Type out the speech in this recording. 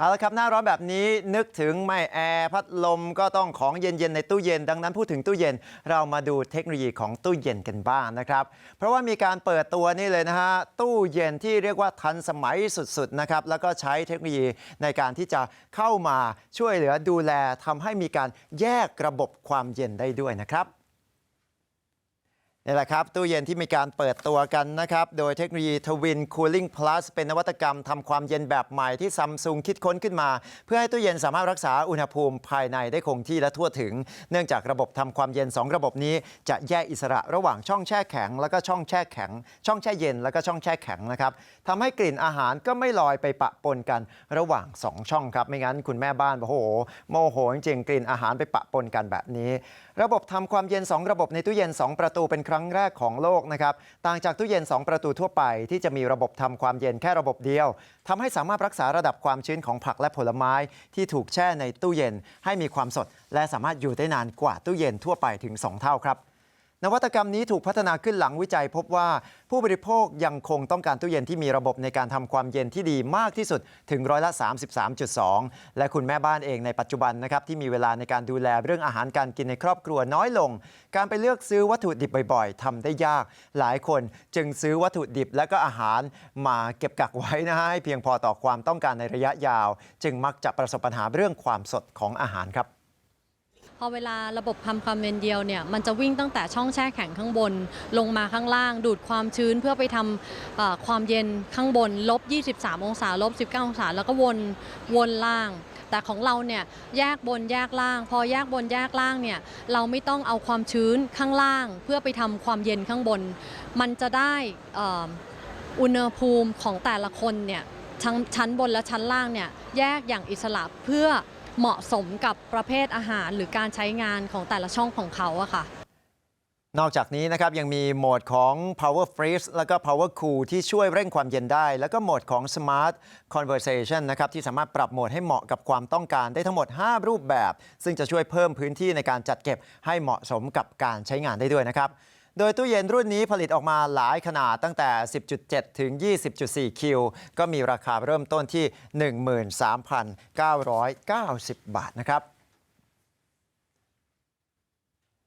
เอาละครับหน้าร้อนแบบนี้นึกถึงไม่แอร์พัดลมก็ต้องของเย็นๆในตู้เย็นดังนั้นพูดถึงตู้เย็นเรามาดูเทคโนโลยีของตู้เย็นกันบ้างนะครับ เพราะว่ามีการเปิดตัวนี่เลยนะฮะตู้เย็นที่เรียกว่าทันสมัยสุดๆนะครับแล้วก็ใช้เทคโนโลยีในการที่จะเข้ามาช่วยเหลือดูแลทำให้มีการแยกระบบความเย็นได้ด้วยนะครับ นี่แหละครับ ตู้เย็นที่มีการเปิดตัวกันนะครับ โดยเทคโนโลยี Twin Cooling Plus เป็นนวัตกรรมทำความเย็นแบบใหม่ที่ซัมซุงคิดค้นขึ้นมา เพื่อให้ตู้เย็นสามารถรักษาอุณหภูมิภายในได้คงที่และทั่วถึง เนื่องจากระบบทำความเย็น 2 ระบบนี้ จะแยกอิสระระหว่างช่องแช่แข็ง แล้วก็ช่องแช่แข็ง ช่องแช่เย็นแล้วก็ช่องแช่แข็งนะครับทำให้กลิ่นอาหารก็ไม่ลอยไปปะปนกันระหว่าง 2 ช่องครับไม่งั้นคุณแม่บ้านบอกโอ้โหโมโหจริงกลิ่นอาหารไปปะปนกันแบบนี้ ระบบทำความเย็น 2 ระบบในตู้เย็น 2 ประตูเป็นครั้ง้งแรกของโลกนะครับต่างจากตู้เย็น 2 ประตูทั่วไป ที่จะมีระบบทำความเย็นแค่ระบบเดียวทำให้สามารถรักษาระดับความชื้นของผักและผลไม้ ที่ถูกแช่ในตู้เย็นให้มีความสด และสามารถอยู่ได้นานกว่าตู้เย็นทั่วไปถึง 2 เท่าครับ นวัตกรรมนี้ถูกพัฒนาขึ้นหลังวิจัยพบว่าผู้บริโภคยังคงต้องการตู้เย็นที่มีระบบในการทำความเย็นที่ดีมากที่สุดถึงร้อยละ 33.2 และคุณแม่บ้านเองในปัจจุบันนะครับที่มีเวลาในการดูแลเรื่องอาหารการกินในครอบครัวน้อยลง การไปเลือกซื้อวัตถุดิบบ่อย ๆทำได้ยาก หลายคนจึงซื้อวัตถุดิบและก็อาหารมาเก็บกักไว้นะฮะให้เพียงพอต่อความต้องการในระยะยาว จึงมักจะประสบปัญหาเรื่องความสดของอาหารครับ พอเวลาระบบทำความเย็นเดียวเนี่ยมันจะวิ่งตั้งแต่ช่องแช่แข็งข้างบน ลงมาข้างล่าง ดูดความชื้นเพื่อไปทำเอ่อความเย็นข้างบนลบ 23 องศาลบ 19 องศา แล้วก็วนวนล่าง แต่ของเราเนี่ยแยกบนแยกล่าง พอแยกบนแยกล่างเนี่ยเราไม่ต้องเอาความชื้นข้างล่าง เพื่อไปทำความเย็นข้างบน มันจะได้เอ่ออุณหภูมิของแต่ละคนเนี่ยทั้งชั้นบนและชั้นล่างเนี่ยแยกอย่างอิสระเพื่อ เหมาะสมกับประเภทอาหาร หรือการใช้งานของแต่ละช่องของเขาอะค่ะ นอกจากนี้นะครับยังมีโหมดของ Power Freeze แล้วก็ Power Cool ที่ช่วยเร่งความเย็นได้ แล้วก็โหมดของ Smart Conversation นะครับที่สามารถปรับโหมดให้เหมาะกับความต้องการได้ทั้งหมด 5 รูปแบบ ซึ่งจะช่วยเพิ่มพื้นที่ในการจัดเก็บให้เหมาะสมกับการใช้งานได้ด้วยนะครับ โดยตู้เย็นรุ่นนี้ผลิตออกมาหลายขนาดตั้งแต่ 10.7 ถึง 20.4 คิว ก็มีราคาเริ่มต้นที่ 13,990 บาทนะครับ